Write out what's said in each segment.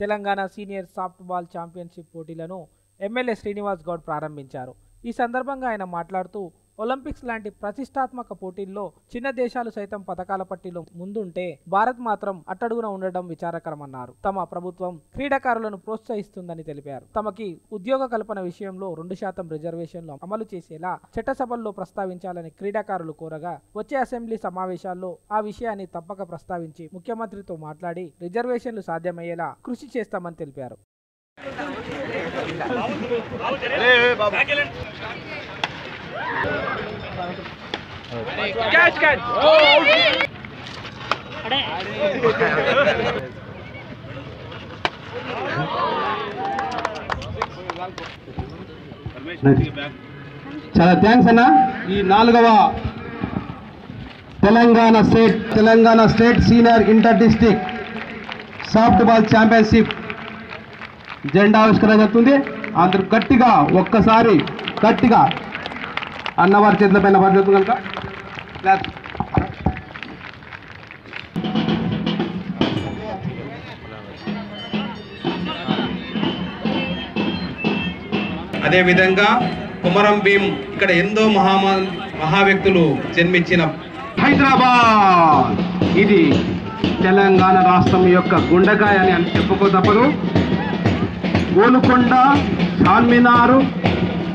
Telangana senior softball championship పోటీలను MLA Srinivas Goud ప్రారంభించారు. ఈ సందర్భంగా ఆయన మాట్లాడుతూ ఒలింపిక్స్ లాంటి ప్రతిష్టాత్మక పోటీల్లో చిన్న దేశాలు సైతం పథకాల పట్టిలో ముందుంటే భారత్ మాత్రం అట్టడుగున ఉండడం విచారకరమన్నారు. తమ ప్రభుత్వం క్రీడాకారులను ప్రోత్సహిస్తుందని తెలిపారు. తమకి ఉద్యోగ కల్పన విషయంలో రెండు శాతం రిజర్వేషన్లు అమలు చేసేలా చట్టసభల్లో ప్రస్తావించాలని క్రీడాకారులు కోరగా వచ్చే అసెంబ్లీ సమావేశాల్లో ఆ విషయాన్ని తప్పక ప్రస్తావించి ముఖ్యమంత్రితో మాట్లాడి రిజర్వేషన్లు సాధ్యమయ్యేలా కృషి చేస్తామని తెలిపారు. చాలా థ్యాంక్స్ అన్న. ఈ నాలుగవ Telangana state Telangana state senior inter district softball championship జెండా ఆవిష్కరణ జరుగుతుంది. అందరూ గట్టిగా ఒక్కసారి గట్టిగా అన్నవారి చేతుల పైన పడుతుంది కనుక. అదేవిధంగా కుమరం భీం ఇక్కడ ఎంతో మహామా మహా వ్యక్తులు జన్మించిన హైదరాబాద్! ఇది తెలంగాణ రాష్ట్రం యొక్క గుండెకాయ అని అని చెప్పుకో తప్పదు. గోలుకొండ చార్మినారు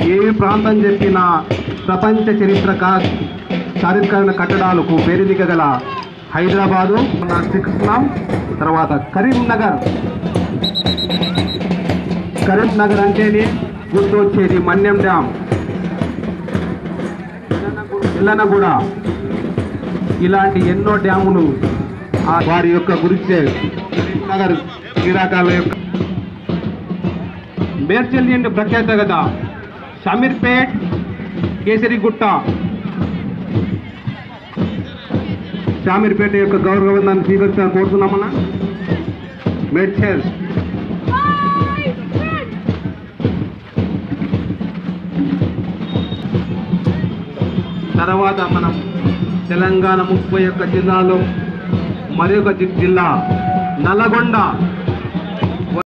ఏ ప్రాంతం చెప్పినా ప్రపంచ చరిత్ర కా- చారిత్రక కట్టడాలకు పేరుదిగగల హైదరాబాదు మన శ్రీకృష్ణం తర్వాత కరీంనగర్. కరీంనగర్ అంటేనే గుర్తు వచ్చేది మన్యం డ్యామ్ ఇల్లనగూడ ఇలాంటి ఎన్నో డ్యాములు ఆ వారి యొక్క గురిచే కరీంనగర్ క్రీడాకారుల యొక్క మేడ్చల్లి అంటే ప్రఖ్యాత కదా. షమీర్పేట్ కేసరిగుట్ట షామీర్పేట యొక్క గౌరవందాన్ని స్వీకరించాలని కోరుతున్నామన్నా మేడ్చల్. తర్వాత మనం తెలంగాణ ముప్పై యొక్క జిల్లాలో మరి ఒక జిల్లా నల్లగొండ